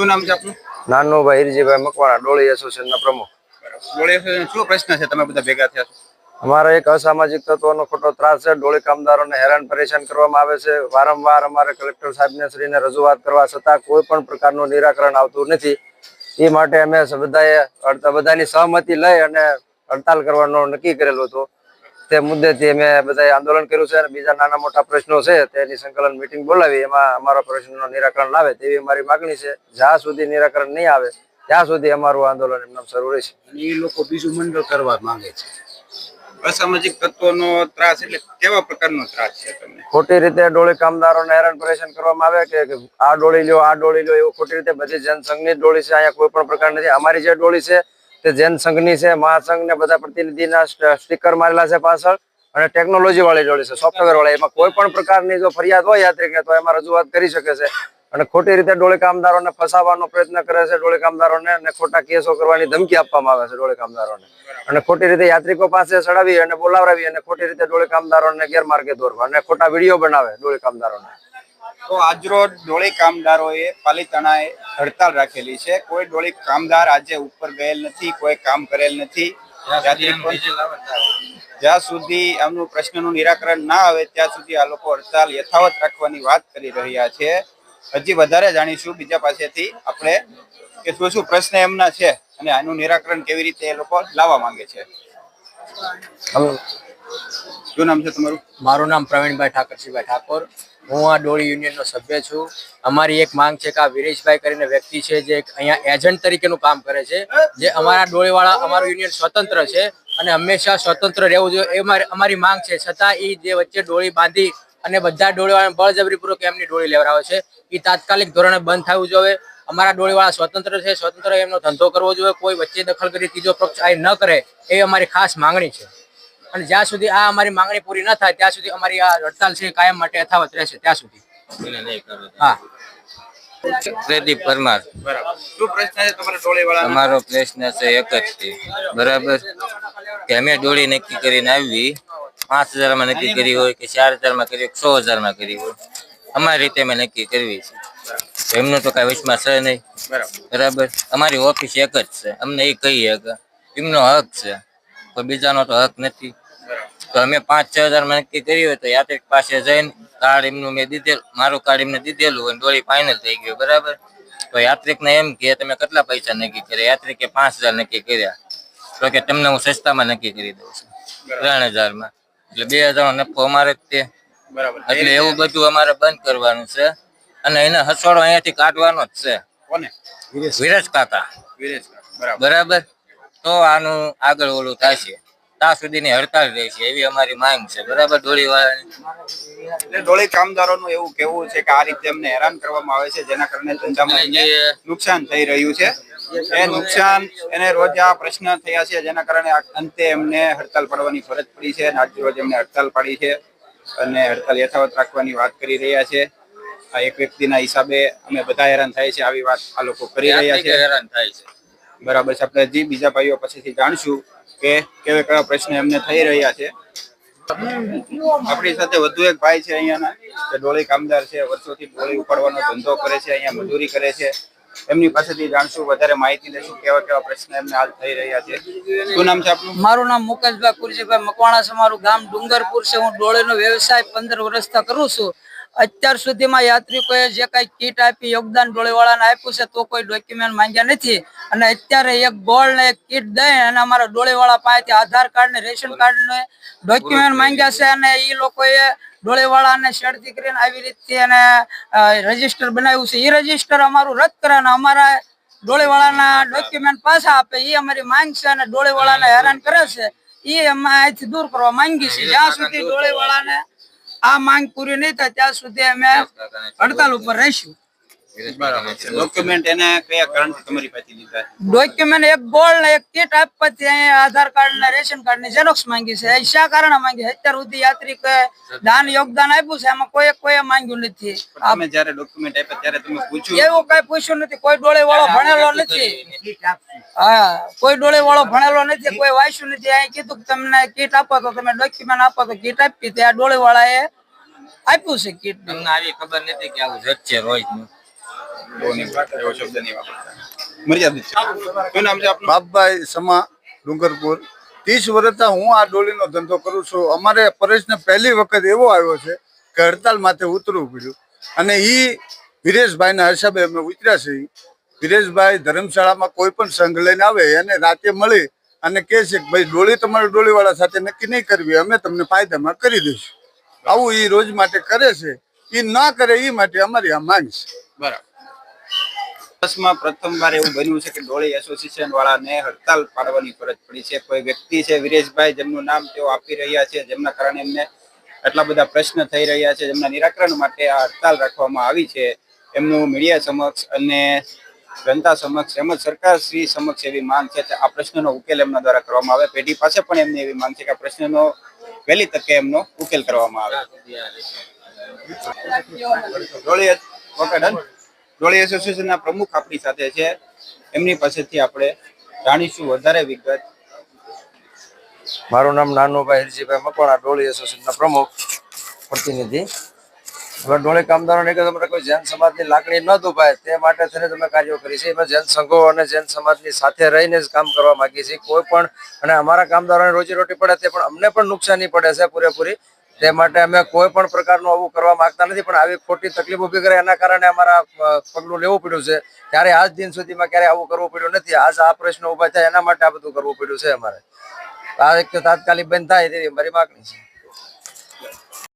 શું નામ છે આપનું? નાનુભાઈ હિરજીભાઈ મકવાણા ડોળી એસોસિએશનના પ્રમુખ. જોડે શું પ્રશ્ન છે? તમે બધા ભેગા થયા છો. અમારા એક અસામાજિક તત્વોનો ખોટો ત્રાસ છે. ડોળી કામદારોને હેરાન પરેશાન કરવામાં આવે છે. વારંવાર અમારે કલેક્ટર સાહેબને શ્રીને રજૂઆત કરવા છતાં કોઈ પણ પ્રકારનું નિરાકરણ આવતું નથી. એ માટે અમે બધાએ બધાની સહમતિ લઈ અને હડતાલ કરવાનું નક્કી કરેલું હતું. તે મુદ્દેથી અમે બધાએ આંદોલન કર્યું છે અને બીજા નાના મોટા પ્રશ્નો છે તેની સંકલન મિટિંગ બોલાવી. એમાં અમારા પ્રશ્નનો નિરાકરણ લાવે તેવી અમારી માગણી છે. જ્યાં સુધી નિરાકરણ નહીં આવે ત્યાં સુધી અમારું આંદોલન એમનામ શરૂ રહેશે. અને એ લોકો બીજું મંડળ કરવા માંગે છે. અસામાજિક તત્વોનો ત્રાસ એટલે કેવા પ્રકારનો ત્રાસ છે તમને? ખોટી રીતે ડોળી કામદારોને હેરાન પરેશાન કરવામાં આવે કે કે આ ડોળી લ્યો આ ડોળી લ્યો એવું ખોટી રીતે બધી જનસંઘની ડોળી છે. અહીંયા કોઈ પણ પ્રકાર નથી. અમારી જે ડોળી છે તે જૈન સંઘની છે, મહાસંઘ ને બધા પ્રતિનિધિના સ્ટીકર મારેલા છે પાછળ અને ટેકનોલોજી વાળી ડોળી છે સોફ્ટવેર વાળી. એમાં કોઈ પણ પ્રકારની જો ફરિયાદ હોય યાત્રિકને, તો એમાં રજૂઆત કરી શકે છે. અને ખોટી રીતે ડોળે કામદારોને ફસાવવાનો પ્રયત્ન કરે છે, ડોળે કામદારોને અને ખોટા કેસો કરવાની ધમકી આપવામાં આવે છે ડોળે કામદારોને. અને ખોટી રીતે યાત્રિકો પાસે ચડાવી અને બોલાવરાવી અને ખોટી રીતે ડોળે કામદારોને ગેરમાર્ગે દોરવા અને ખોટા વીડિયો બનાવે ડોળે કામદારોને. તો આજરોજ ડોળી કામદારોએ પાલિતાણાએ હડતાલ રાખેલી છે. કોઈ ડોળી કામદાર આજે ઉપર ગયેલ નથી કોઈ કામ કરેલ નથી. જ્યાં સુધી આમનું પ્રશ્નનું નિરાકરણ ના આવે ત્યાં સુધી આ લોકો હડતાલ યથાવત રાખવાની વાત કરી રહ્યા છે. હજી વધારે જાણીશું બીજા પાસેથી આપણે કે શું શું પ્રશ્ન એમના છે અને આનું નિરાકરણ કેવી રીતે એ લોકો લાવવા માંગે છે. શું નામ છે તમારું? મારું નામ પ્રવીણભાઈ ઠાકરસિંહભાઈ ઠાકોર. હું આ ડોળી યુનિયનનો સભ્ય છું. અમારી એક માંગ છે કે આ વિરેશભાઈ કરીને વ્યક્તિ છે જે અહીંયા એજન્ટ તરીકેનું કામ કરે છે, જે અમારા ડોળીવાળા અમારું યુનિયન સ્વતંત્ર છે અને હંમેશા સ્વતંત્ર રહેવું જોઈએ. એ અમારી માંગ છે. છતાં એ જે વચ્ચે ડોળી બાંધી અને બધા ડોળીવાળાને બળજબરીપૂર્વક એમની ડોળી લેવડાવે છે. એ તાત્કાલિક ધોરણે બંધ થવું જોઈએ. અમારા ડોળીવાળા સ્વતંત્ર છે. સ્વતંત્ર એમનો ધંધો કરવો જોઈએ. કોઈ વચ્ચે દખલ કરી ત્રીજો પક્ષ આ ન કરે, એ અમારી ખાસ માંગણી છે. અને જ્યાં સુધી આ અમારી માંગણી પૂરી ન થાય ત્યાં સુધી અમારી આ હડતાલ છે કાયમ માટે યથાવત રહેશે ત્યાં સુધી. હા. પ્રદીપ પરમાર. બરાબર. શું પ્રશ્ન છે તમારા ટોળી વાળા અમારો પ્રશ્ન છે એક જ છે. બરાબર? કે અમે ડોળી નક્કી કરીને આવી. પાંચ હજારમાં નક્કી કરી હોય કે ચાર હજારમાં કરી હોય સો હજારમાં કરી હોય. અમારી રીતે અમે નક્કી કરવી છે. એમનો તો કઈ વિશ્વાસ છે નહીં. બરાબર. અમારી ઓફિસ એક જ છે. અમને એ કહીએ કે એમનો હક છે. કોઈ બીજાનો તો હક નથી. તો અમે પાંચ છ હજારમાં નક્કી કર્યું હોય તો યાત્રિક પાસે જઈને કાર્ડ એમનું મેં દીધેલું મારું કાર્ડ એમને દીધેલું હોય ડોળી ફાઇનલ થઈ ગયું બરાબર? તો યાત્રિકને એમ કે તમે કેટલા પૈસા નક્કી કર્યા? યાત્રિકે પાંચ હજાર નક્કી કર્યા. તો કે તમને હું સસ્તામાં નક્કી કરી દઉં છું. ત્રણ હજારમાં. એટલે બે હજારનો નફો અમારે જ તે. બરાબર. એટલે એવું બધું અમારે બંધ કરવાનું છે. અને એને હસવાડો અહીંયાથી કાઢવાનો જ છે. વિરેશ વિરજ કાકા. બરાબર. બરાબર? તો આનું આગળ ઓલું થશે ત્યાં સુધીની હડતાલ રહેશે એવી અમારી માંગ છે. બરાબર ડોળી વાળાની એટલે ડોળી કામદારોનું એવું કેવું છે કે આ રીતે એમને હેરાન કરવામાં આવે છે જેના કારણે ધંધામાં નુકસાન થઈ રહ્યું છે. એ નુકસાન એને રોજ આ પ્રશ્ન થયા છે જેના કારણે અંતે એમને હડતાલ પાડવાની ફરજ પડી છે અને આજ રોજ એમને હડતાલ પાડી છે અને હડતાલ યથાવત રાખવાની વાત કરી રહ્યા છે. આ એક વ્યક્તિના હિસાબે અમે બધા હેરાન થાય છે આવી વાત આ લોકો કરી રહ્યા છે. હેરાન થાય છે. બરાબર છે આપણે જે બીજા ભાઈઓ પછીથી જાણશું. કે કેવા કેવા પ્રશ્ન એમને થઈ રહ્યા છે. આપણી સાથે વધુ એક ભાઈ છે અહીંયાના કે ડોળી કામદાર છે, વર્ષોથી ડોળી ઉપાડવાનો ધંધો કરે છે, અહીંયા મજૂરી કરે છે. એમની પાસેથી જાણશું, વધારે માહિતી લેશું કેવા કેવા પ્રશ્ન એમને હાલ થઈ રહ્યા છે. શું નામ છે આપનું? મારું નામ મુકેશભાઈ કુરજીભાઈ મકવાણા છે, મારું ગામ ડુંગરપુર છે. હું ડોળીનો વ્યવસાય પંદર વર્ષથી કરું છું. અત્યાર સુધીમાં યાત્રિકોએ જે કઈ કીટ આપી, યોગદાન ડોળીવાળાને આપ્યું છે, તો કોઈ ડોક્યુમેન્ટ માંગ્યા નથી. અને અત્યારે એક ગોળ ને એક કીટ દઈ અને અમારા ડોળીવાળા પાસેથી આધાર કાર્ડ ને રેશન કાર્ડ ને ડોક્યુમેન્ટ માંગ્યા છે અને એ લોકોએ ડોળીવાળાને શેડથી કરીને આવી રીતે એને રજિસ્ટર બનાવ્યું છે. એ રજિસ્ટર અમારું રદ કરે અને અમારા ડોળીવાળાના ડોક્યુમેન્ટ પાછા આપે. એ અમારી માંગ છે અને ડોળીવાળાને હેરાન કરે છે. એ અમે અહીંથી દૂર કરવા માંગી છીએ જ્યાં સુધી ડોળીવાળાને આ માંગ પૂરી નહીં થાય ત્યાં સુધી અમે હડતાલ ઉપર રહીશું. ડોક્યુમેન્ટ એને કયા કારણથી તમારી પાસે લીધા? ડોક્યુમેન્ટ એક ગોળ એક કીટ આધાર કાર્ડ ને રેશન કાર્ડની ઝેરોક્ષ માંગી છે. શા કારણે માંગી? છે? અત્યાર સુધી યાત્રિકે દાન યોગદાન આપ્યું છે. એમાં કોઈ કોઈ માંગ્યું નથી. તમે જ્યારે ડોક્યુમેન્ટ આપ્યા ત્યારે તમે પૂછ્યું? એવું કઈ પૂછ્યું નથી. કોઈ ડોળે વાળો ભણેલો નથી. હા કોઈ ડોળે વાળો ભણેલો નથી કોઈ વાંચ્યું નથી. અહીં કીધું કે તમને કીટ આપો તો તમે ડોક્યુમેન્ટ આપો તો કીટ આપી ત્યાં ડોળે વાળા એ આપ્યું છે કીટ. તમને આવી ખબર નથી કે આવું જજ છે રોજનું બહુ નહીં વાપરતા, એવો શબ્દ નહીં વાપરતા. મર્યાદિત છે. શું નામ છે આપનું? બાપભાઈ સમા ડુંગરપુર. ત્રીસ વર્ષથી હું આ ડોલીનો ધંધો કરું છું. અમારે પરેશને પહેલી વખત એવો આવ્યો છે કે હડતાલ માથે ઉતરવું પડ્યું. અને ઈ વિરેશભાઈના હિસાબે અમે ઉતર્યા છીએ. વિરેશભાઈ ધર્મશાળામાં કોઈ પણ સંઘ લઈને આવે એને રાતે મળી અને કહે છે કે ભાઈ ડોળી તમારે ડોળીવાળા સાથે નક્કી નહીં કરવી. અમે તમને ફાયદામાં કરી દઈશું. આવું એ રોજ માટે કરે છે. એ ના કરે એ માટે અમારી આ માંગ છે. બરાબર. વર્ષમાં પ્રથમવાર એવું બન્યું છે કે ડોળી એસોસિએશન વાળાને હડતાલ પાડવાની ફરજ પડી છે. કોઈ વ્યક્તિ છે, વિરેશભાઈ, જેમનું નામ તેઓ આપી રહ્યા છે, જેમના કારણે એમને એટલા બધા પ્રશ્ન થઈ રહ્યા છે, જેમના નિરાકરણ માટે આ હડતાલ રાખવામાં આવી છે. એમનું મીડિયા સમક્ષ અને જનતા સમક્ષ એમજ સરકાર શ્રી સમક્ષ એવી માંગ છે કે આ પ્રશ્નનો ઉકેલ એમના દ્વારા કરવામાં આવે. પેઢી પાસે પણ એમની એવી માંગ છે કે આ પ્રશ્નનો વહેલી તકે એમનો ઉકેલ કરવામાં આવે. Okay done? ડોળી એસોસિએશનના પ્રમુખ આપણી સાથે છે. એમની પાસેથી આપણે જાણીશું વધારે વિગત. મારું નામ નાનુભાઈ હિરજીભાઈ મકવાણા ડોળી એસોસિએશનના પ્રમુખ, પ્રતિનિધિ. હવે ડોળી કામદારોને કે તમારે કોઈ જૈન સમાજની લાગણી ન દુભાય, તે માટે થઈને તમે કાર્યો કરી છે. એમાં જૈન સંઘો અને જૈન સમાજની સાથે રહીને જ કામ કરવા માંગીએ છીએ. કોઈ પણ અને અમારા કામદારોને રોજીરોટી પડે તે પણ અમને પણ નુકસાની પડે છે પૂરેપૂરી. તે માટે અમે કોઈ પણ પ્રકારનું આવું કરવા માંગતા નથી, પણ આવી ખોટી તકલીફ ઊભી કરે એના કારણે અમારા પગલું લેવું પડ્યું છે. ત્યારે આજ દિન સુધીમાં ક્યારે આવું કરવું પડ્યું નથી. આજ આ પ્રશ્ન ઊભા થાય, એના માટે આ બધું કરવું પડ્યું છે અમારે. આ એક તો તાત્કાલિક બંધ થાય તેવી અમારી માગણી છે.